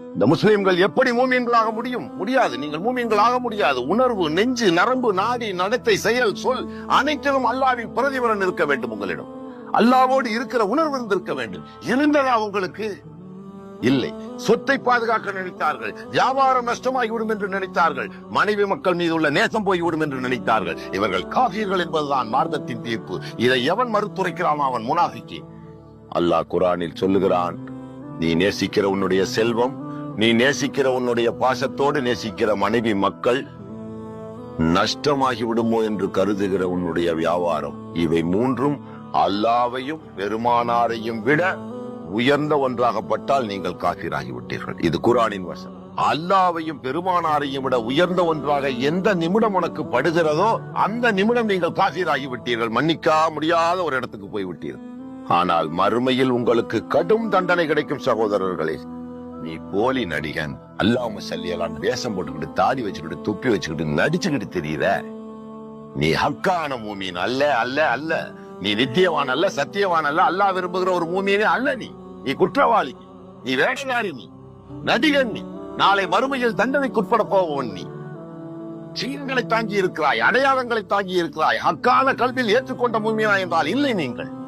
இந்த முஸ்லிம்கள் எப்படி மூமியன்களாக முடியும்? முடியாது. நீங்கள் மூமியன்களாக முடியாது. உணர்வு நெஞ்சு நரம்பு நாடி நடத்தை செயல் சொல் அனைத்திலும் அல்லாவின் பிரதிபலன் இருக்க வேண்டும் உங்களிடம். அல்லாவோடு இருக்கிற உணர்வு இருந்திருக்க வேண்டும். இருந்ததா உங்களுக்கு? இல்லை. சொத்தை பாதுகாக்க நினைத்தார்கள். வியாபாரம் நஷ்டமாகிவிடும் என்று நினைத்தார்கள். மனைவி மக்கள் மீது உள்ள நேசம் போய்விடும் என்று நினைத்தார்கள். இவர்கள் காபியர்கள் என்பதுதான் மார்க்கத்தின் தீர்ப்பு. இதை எவன் மறுத்துரைக்கிறான் அவன் முனாஃபிக்கு. அல்லாஹ் குரானில் சொல்லுகிறான் நீ நேசிக்கிற உன்னுடைய செல்வம் நீ நேசிக்கிற உன்னுடைய பாசத்தோடு நேசிக்கிற மனைவி மக்கள் நஷ்டமாகி விடுமோ என்று கருதுகிற உன்னுடைய வியாபாரம். இவை மூன்றும் அல்லாவையும் பெருமானாரையும் விட உயர்ந்த ஒன்றாகப்பட்டால் நீங்கள் காபிராகி விட்டீர்கள் இது குரானின் வசனம். அல்லாவையும் பெருமானாரையும் விட உயர்ந்த ஒன்றாக எந்த நிமிடம் உனக்கு படுகிறதோ அந்த நிமிடம் நீங்கள் காசீராகி விட்டீர்கள் மன்னிக்கா முடியாத ஒரு இடத்துக்கு போய் விட்டீர்கள் ஆனால் மறுமையில் உங்களுக்கு கடும் தண்டனை கிடைக்கும் சகோதரர்களே. நீ போலி நடிகன். அல்லாம சல்லியலான் வேஷம் போட்டுக்கிட்டு தாடி வச்சுக்கிட்டு தொப்பி வச்சுக்கிட்டு நடிச்சுக்கிட்டு தெரியுற? நீ ஹக்கான மூமின் அல்ல அல்ல அல்ல. நீ நித்தியவான் அல்ல சத்தியவான் அல்ல. அல்லாஹ் விரும்புகிற ஒரு மூமியனே அல்ல நீ. நீ குற்றவாளி. நீ வேஷக்காரி நீ. நடிகன் நீ. நாளை மறுமையில் தண்டனைக்குட்பட போவோம் நீ. சீன்களை தாங்கி இருக்கிறாய் அடையாளங்களை தாங்கி இருக்கிறாய் ஹக்கான கல்வியில் ஏற்றுக்கொண்ட மூமியா என்றால் இல்லை நீங்கள்.